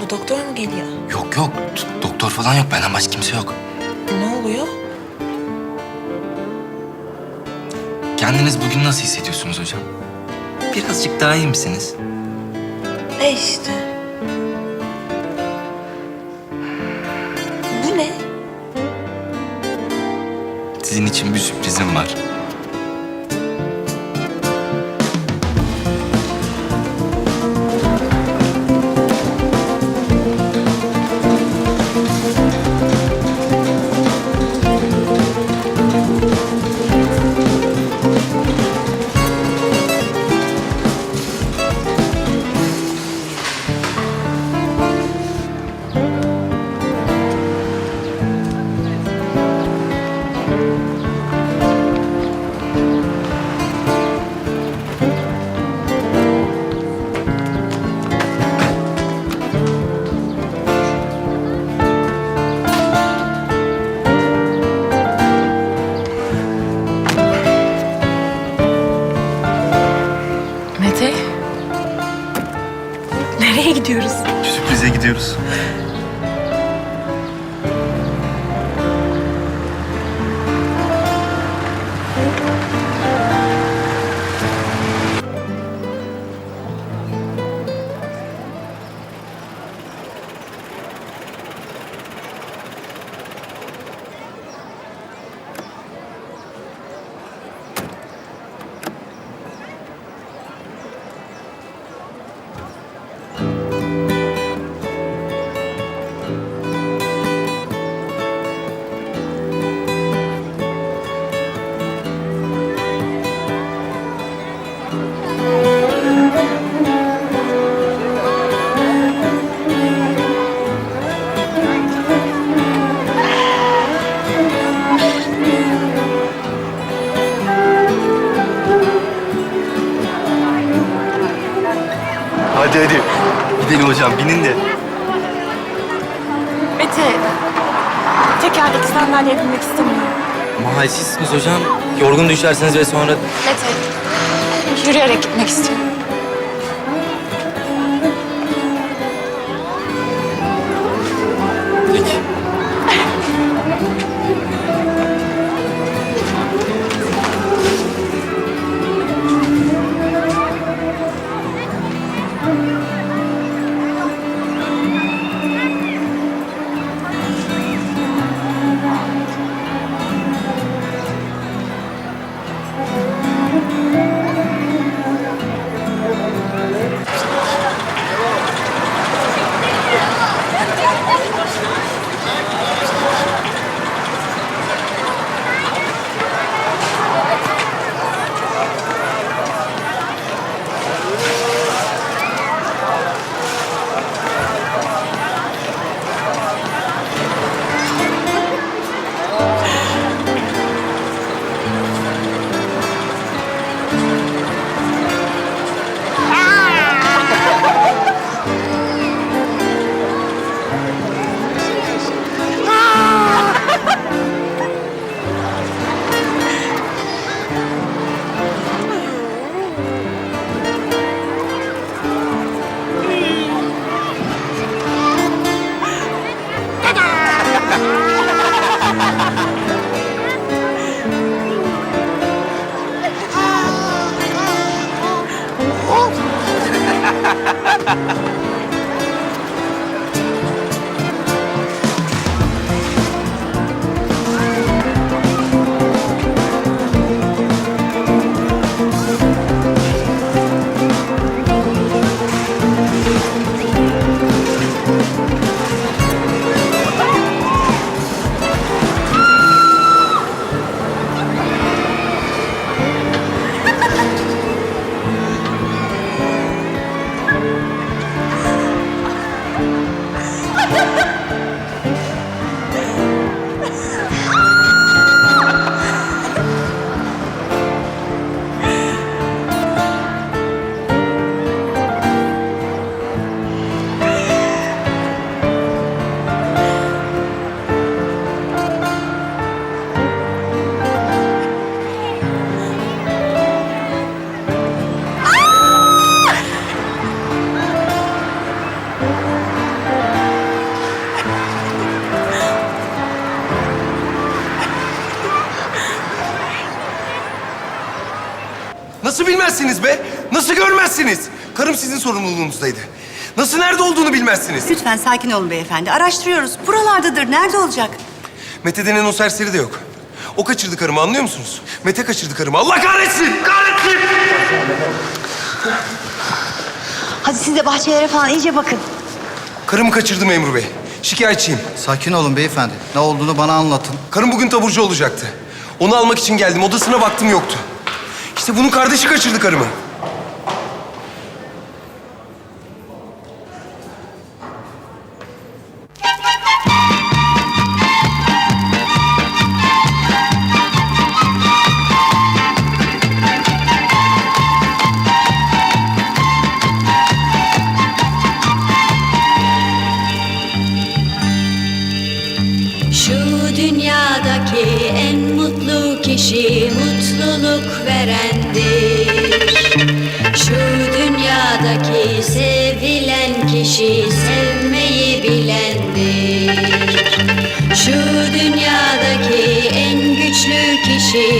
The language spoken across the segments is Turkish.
oldu? Doktor mu geliyor? Yok yok. Do- doktor falan yok. Benden başka kimse yok. Ne oluyor? Kendiniz bugün nasıl hissediyorsunuz hocam? Birazcık daha iyi misiniz? E işte. Bu ne? Sizin için bir sürprizim var. Hocam. Binin de. Mete, tekerdeki sandalyeye binmek istemiyorum. Ama halsizsiniz hocam. Yorgun düşersiniz ve sonra... Mete, yürüyerek gitmek istiyorum. ha ha ha Nasıl görmezsiniz? Karım sizin sorumluluğunuzdaydı. Nasıl nerede olduğunu bilmezsiniz? Lütfen sakin olun beyefendi. Araştırıyoruz. Buralardadır. Nerede olacak? Mete denen o serseri de yok. O kaçırdı karımı anlıyor musunuz? Mete kaçırdı karımı. Allah kahretsin! Kahretsin! Hadi siz de bahçelere falan iyice bakın. Karımı kaçırdı memur bey. Şikayetçiyim. Sakin olun beyefendi. Ne olduğunu bana anlatın. Karım bugün taburcu olacaktı. Onu almak için geldim. Odasına baktım yoktu. İşte bunun kardeşi kaçırdı karımı. Kişi sevmeyi bilendir. Şu dünyadaki en güçlü kişi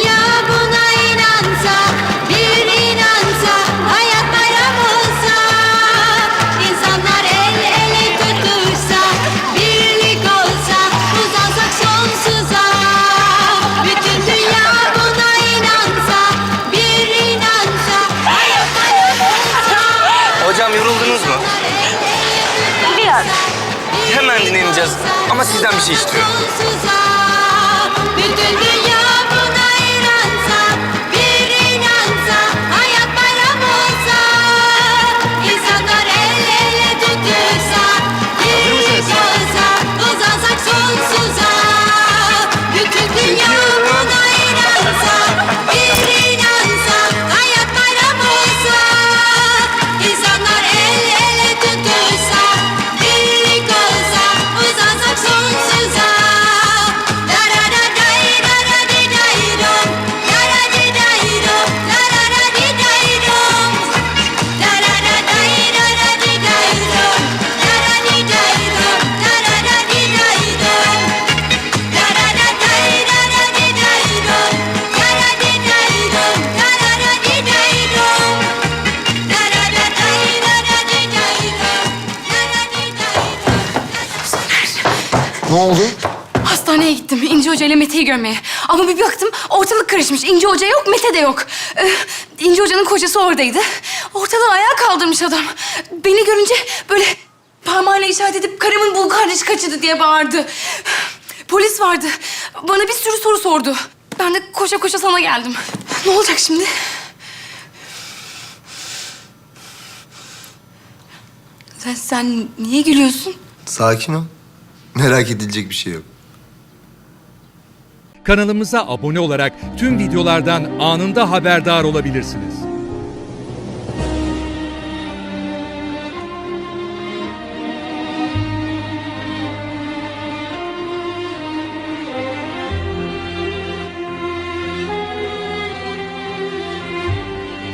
Biraz. Hemen dinleneceğiz. Ama sizden bir şey istiyorum. Ne oldu? Hastaneye gittim İnci Hoca ile Mete'yi görmeye. Ama bir baktım ortalık karışmış. İnci Hoca yok, Mete de yok. Ee, İnci Hoca'nın kocası oradaydı. Ortalığı ayağa kaldırmış adam. Beni görünce böyle parmağıyla işaret edip karımın bul kardeşi kaçırdı diye bağırdı. Polis vardı. Bana bir sürü soru sordu. Ben de koşa koşa sana geldim. Ne olacak şimdi? Sen, sen niye gülüyorsun? Sakin ol. Merak edilecek bir şey yok. Kanalımıza abone olarak tüm videolardan anında haberdar olabilirsiniz.